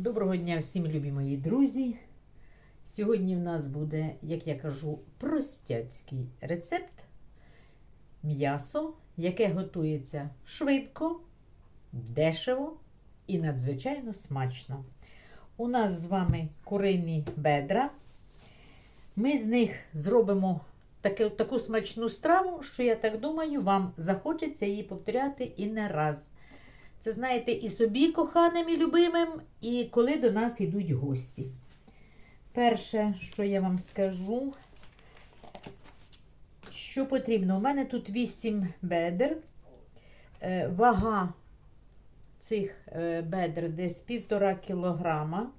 Доброго дня всім, любі мої друзі. Сьогодні в нас буде, як я кажу, простяцький рецепт м'ясо, яке готується швидко, дешево і надзвичайно смачно. У нас з вами курині бедра. Ми з них зробимо таке, таку смачну страву, що я так думаю, вам захочеться її повторяти і не раз. Це, знаєте, і собі коханим і любимим, і коли до нас йдуть гості. Перше, що я вам скажу, що потрібно. У мене тут 8 бедер. Е, Вага цих е, бедер десь 1,5 кілограма.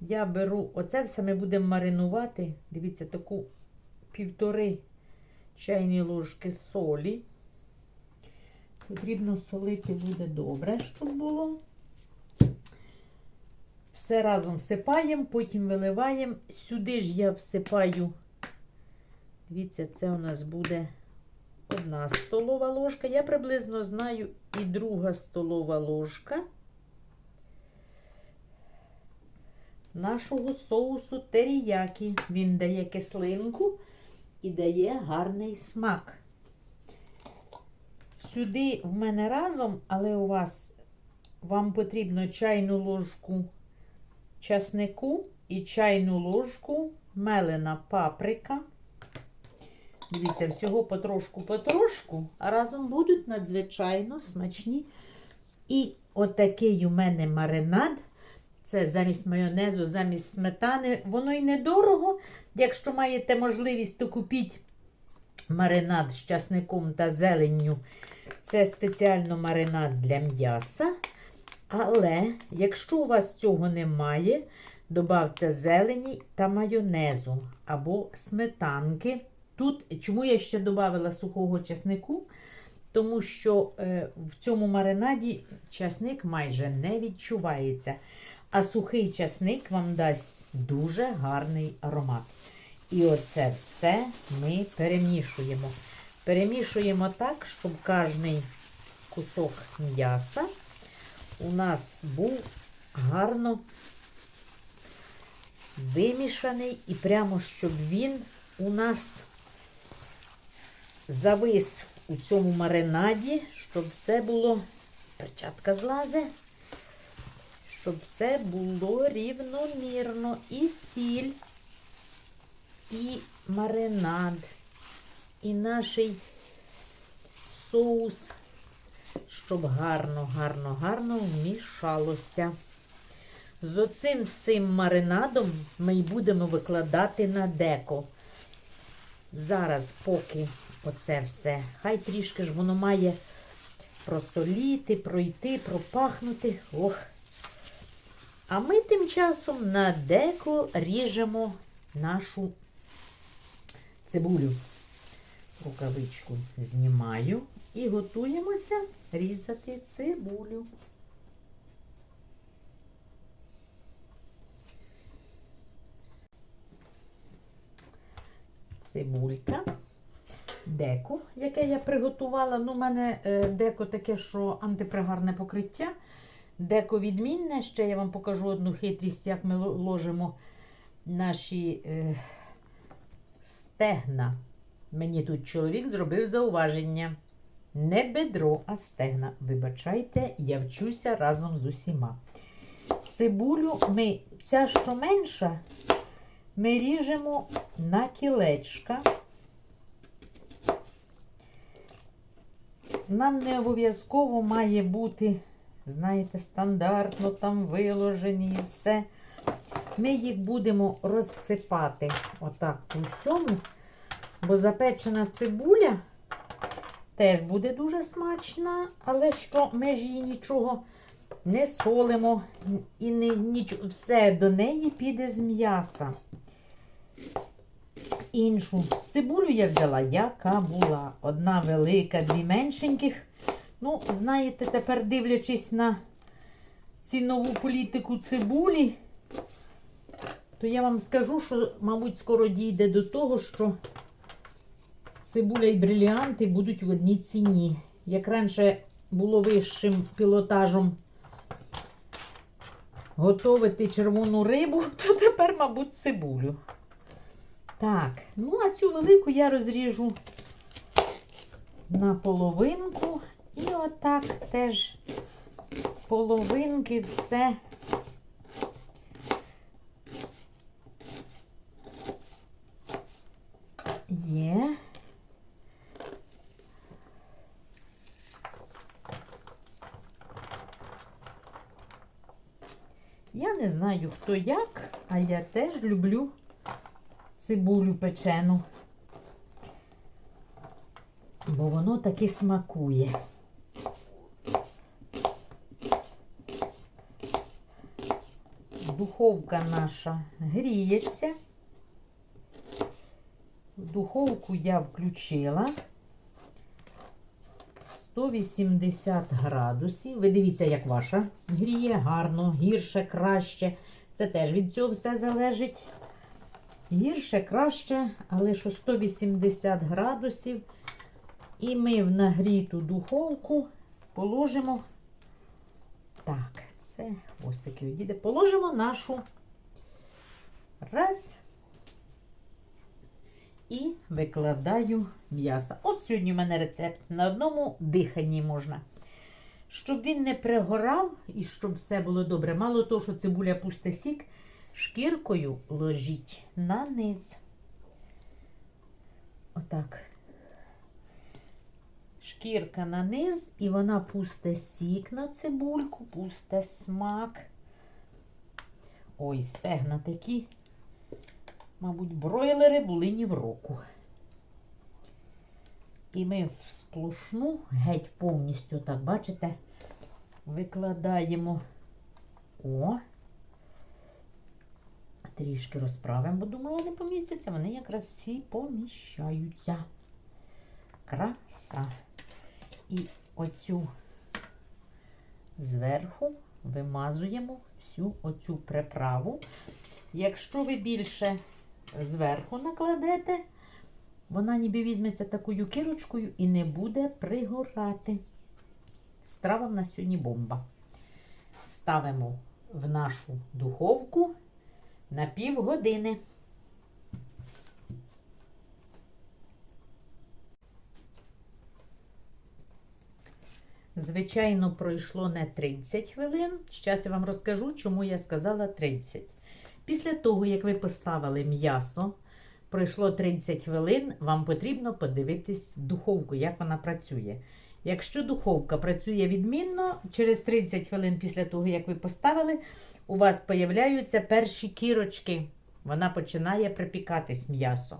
Я беру, оце все ми будемо маринувати. Дивіться, таку півтори чайні ложки солі. Потрібно солити буде добре, щоб було. Все разом всипаємо, потім виливаємо. Сюди ж я всипаю, дивіться, це у нас буде одна столова ложка. Я приблизно знаю і друга столова ложка нашого соусу теріякі. Він дає кислинку і дає гарний смак. Сюди в мене разом, але у вас вам потрібно чайну ложку часнику і чайну ложку мелена паприка. Дивіться, всього потрошку-потрошку, а разом будуть надзвичайно смачні. І отакий у мене маринад. Це замість майонезу, замість сметани. Воно й недорого. Якщо маєте можливість, то купіть маринад з часником та зеленню. Це спеціально маринад для м'яса. Але якщо у вас цього немає, додавте зелені та майонезу або сметанки. Тут, чому я ще додала сухого часнику? Тому що е, в цьому маринаді часник майже не відчувається. А сухий часник вам дасть дуже гарний аромат. І оце все ми перемішуємо. Перемішуємо так, щоб кожний кусок м'яса у нас був гарно вимішаний і прямо, щоб він у нас завис у цьому маринаді, щоб все було, перчатка злазе, щоб все було рівномірно. І сіль, і маринад, і наш соус, щоб гарно, гарно, гарно вмішалося. З оцим всім маринадом ми й будемо викладати на деко. Зараз, поки оце все, хай трішки ж воно має просоліти, пройти, пропахнути. Ох. А ми тим часом на деко ріжемо нашу цибулю. Рукавичку знімаю і готуємося різати цибулю. Цибулька, деко, яке я приготувала. Ну, у мене е, деко таке, що антипригарне покриття. Деко відмінне. Ще я вам покажу одну хитрість, як ми ложимо наші е, стегна. Мені тут чоловік зробив зауваження. Не бедро, а стегна. Вибачайте, я вчуся разом з усіма. Цибулю ми, ця що менша, ми ріжемо на кілечка. Нам не обов'язково має бути, знаєте, стандартно там виложені і все. Ми їх будемо розсипати отак по всьому, бо запечена цибуля теж буде дуже смачна, але що ми ж її нічого не солимо і не, нічого, все до неї піде з м'яса. Іншу цибулю я взяла, яка була. Одна велика, дві меншеньких. Ну, знаєте, тепер дивлячись на цінову політику цибулі, то я вам скажу, що, мабуть, скоро дійде до того, що цибуля і бриліанти будуть в одній ціні. Як раніше було вищим пілотажом готувати червону рибу, то тепер, мабуть, цибулю. Так, ну а цю велику я розріжу на половинку. І отак теж половинки все. Я не знаю, хто як, а я теж люблю цибулю печену. Бо воно таки смакує. Духовка наша гріється. Духовку я включила 180 градусів. Ви дивіться, як ваша гріє гарно, гірше, краще. Це теж від цього все залежить. Гірше, краще, але що 180 градусів. І ми в нагріту духовку положимо. Так, це ось таки відійде. Положимо нашу раз. І викладаю м'ясо. От сьогодні в мене рецепт. На одному диханні можна. Щоб він не пригорав і щоб все було добре. Мало того, що цибуля пусте сік, шкіркою ложіть на низ. Отак. Шкірка на низ, і вона пусте сік на цибульку, пусте смак. Ой, стегна такі. Мабуть, бройлери були ні в року. І ми в сплошну, геть повністю, так, бачите, викладаємо. О, трішки розправимо, бо думала, не помістяться. Вони якраз всі поміщаються. Краса. І оцю зверху вимазуємо всю оцю приправу. Якщо ви більше зверху накладете, вона ніби візьметься такою кірочкою і не буде пригорати. Страва в нас сьогодні бомба. Ставимо в нашу духовку на півгодини. Звичайно, пройшло не 30 хвилин. Зараз я вам розкажу, чому я сказала 30. Після того, як ви поставили м'ясо, пройшло 30 хвилин, вам потрібно подивитись духовку, як вона працює. Якщо духовка працює відмінно, через 30 хвилин після того, як ви поставили, у вас появляються перші кірочки. Вона починає припікатись м'ясо.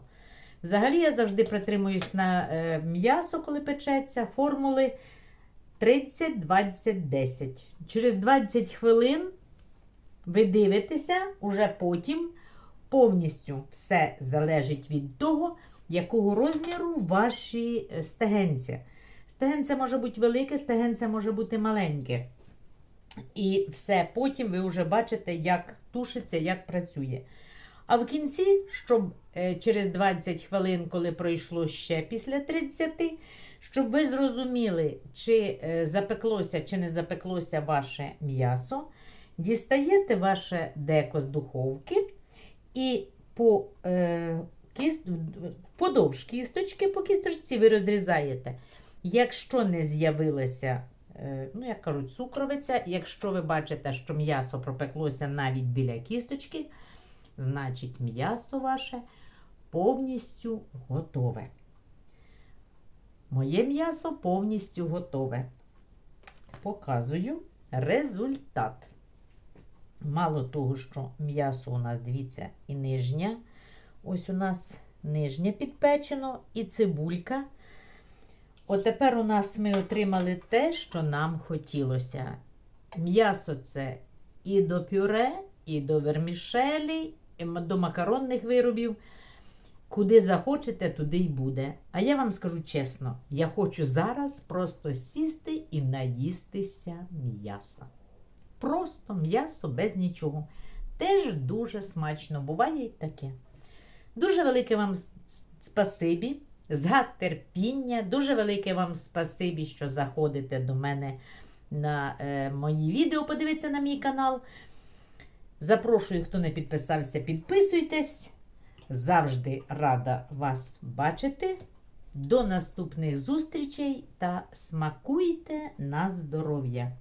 Взагалі, я завжди притримуюсь на е, м'ясо, коли печеться, формули 30, 20, 10. Через 20 хвилин ви дивитеся, уже потім повністю все залежить від того, якого розміру ваші стегенця. Стегенце може бути велике, стегенце може бути маленьке. І все, потім ви вже бачите, як тушиться, як працює. А в кінці, щоб е, через 20 хвилин, коли пройшло ще після 30, щоб ви зрозуміли, чи е, запеклося, чи не запеклося ваше м'ясо, дістаєте ваше деко з духовки і по, е, кіст, подовж кісточки, по кісточці ви розрізаєте. Якщо не з'явилася, е, ну, як кажуть, цукровиця, якщо ви бачите, що м'ясо пропеклося навіть біля кісточки, значить м'ясо ваше повністю готове. Моє м'ясо повністю готове. Показую результат. Мало того, що м'ясо у нас, дивіться, і нижня. Ось у нас нижнє підпечено і цибулька. От тепер у нас ми отримали те, що нам хотілося. М'ясо це і до пюре, і до вермішелі, і до макаронних виробів. Куди захочете, туди й буде. А я вам скажу чесно, я хочу зараз просто сісти і наїстися м'яса. Просто м'ясо без нічого. Теж дуже смачно, буває й таке. Дуже велике вам спасибі за терпіння. Дуже велике вам спасибі, що заходите до мене на е, мої відео, подивитися на мій канал. Запрошую, хто не підписався, підписуйтесь. Завжди рада вас бачити. До наступних зустрічей та смакуйте на здоров'я!